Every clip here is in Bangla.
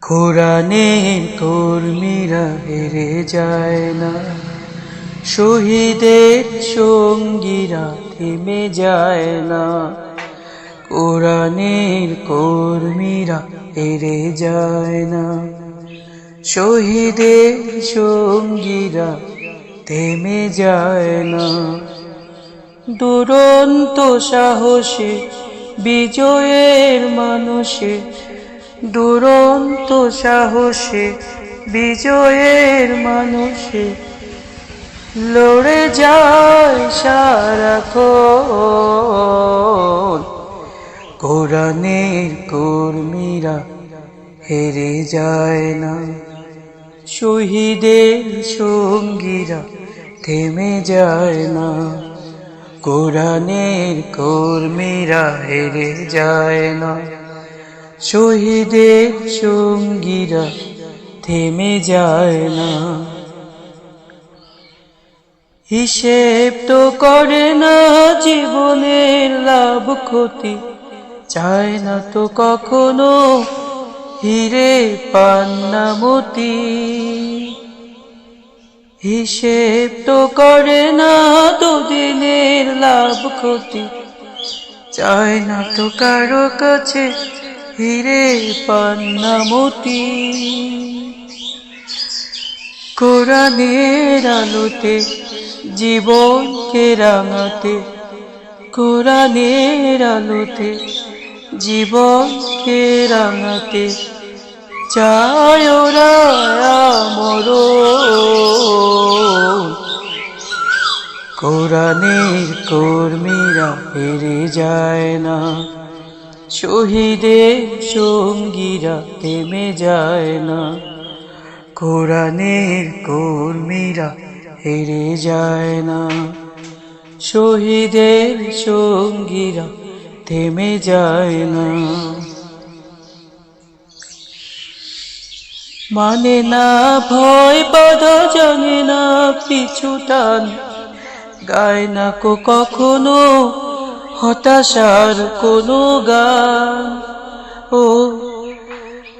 কোরআনের কর্মীরা হেরে যায় না। শহীদের সঙ্গীরা থেমে যায় না। কোরআনের কর্মীরা হেরে যায় না। শহীদের সঙ্গীরা থেমে যায় না। দুরন্ত সাহসে বিজয়ের মানুষে দুরন্ত সাহসে বিজয়ের মানুষে লড়ে যায় সারাক্ষণ কোরআনের কর্মীরা হেরে যায় না। শহীদের সঙ্গীরা থেমে যায় না। কোরআনের কর্মীরা হেরে যায় না। শহীদের সঙ্গীরা থেমে যায় না। হিসেব তো করে না, জীবনের লাভ ক্ষতি চায় না তো কখনো। হিরে পান্নামতি হিসেব তো করে না দুদিনের লাভ ক্ষতি। চায় না তো কারও কাছে হিরে পান্নামতি কোরআনের আলোতে, জীবনকে রাঙাতে, কোরআনের আলোতে, জীবনকে রাঙাতে চায় ওরা মর। কোরআনের কর্মীরা হেরে যায় না। শহীদের সঙ্গীরা থেমে যায় না। কোরআনের কর্মীরা হেরে যায় না। শহীদের সঙ্গীরা থেমে যায় না। মানে না ভয়, বাধা জানে না পিছু টান। গায় না কো কখনো হতাশার কোনো গান। ও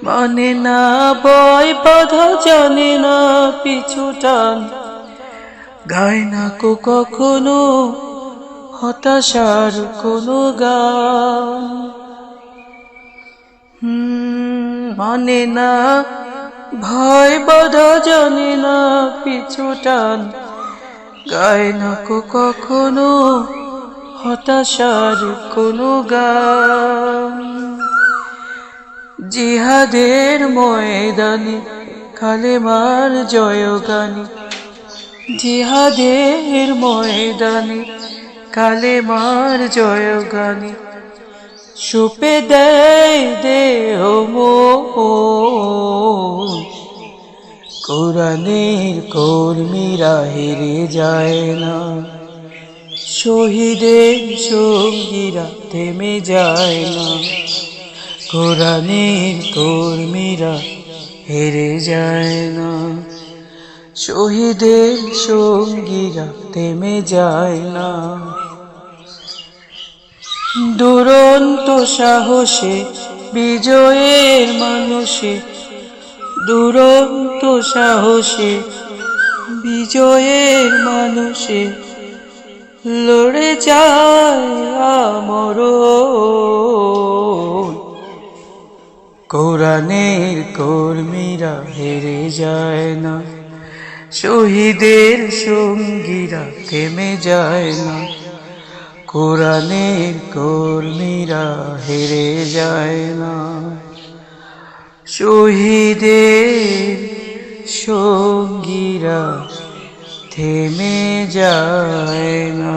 মানে না ভয়, বাধা জানে না পিছু টান। গায় না কো কখনো হতাশার কোনো গান। মানে না ভয় বধ জানে না, পিছু টান। গায় না কো কখনো হতাশার কোনো গান। জিহাদের ময়দানে কালেমার জয়গানি, জিহাদের ময়দানে কালেমার জয়গানি সুপে দেয় দেহ কোরআনের কর্মীরা হেরে যায় না। শহীদের সঙ্গীরা থেমে যায় না। কোরআনের কর্মীরা হেরে যায় না। শহীদের সঙ্গীরা থেমে যায় না। দুরন্ত সাহসে, বিজয়ের মানুষে দুরন্ত সাহসে, বিজয়ের মানুষে লড়ে যায় আমর। কোরআনের কর্মীরা হেরে যায় না, শহীদের সঙ্গীরা থেমে যায় না। কোরআনের কর্মীরা হেরে যায় না। শহীদের সঙ্গীরা থেমে যায় না।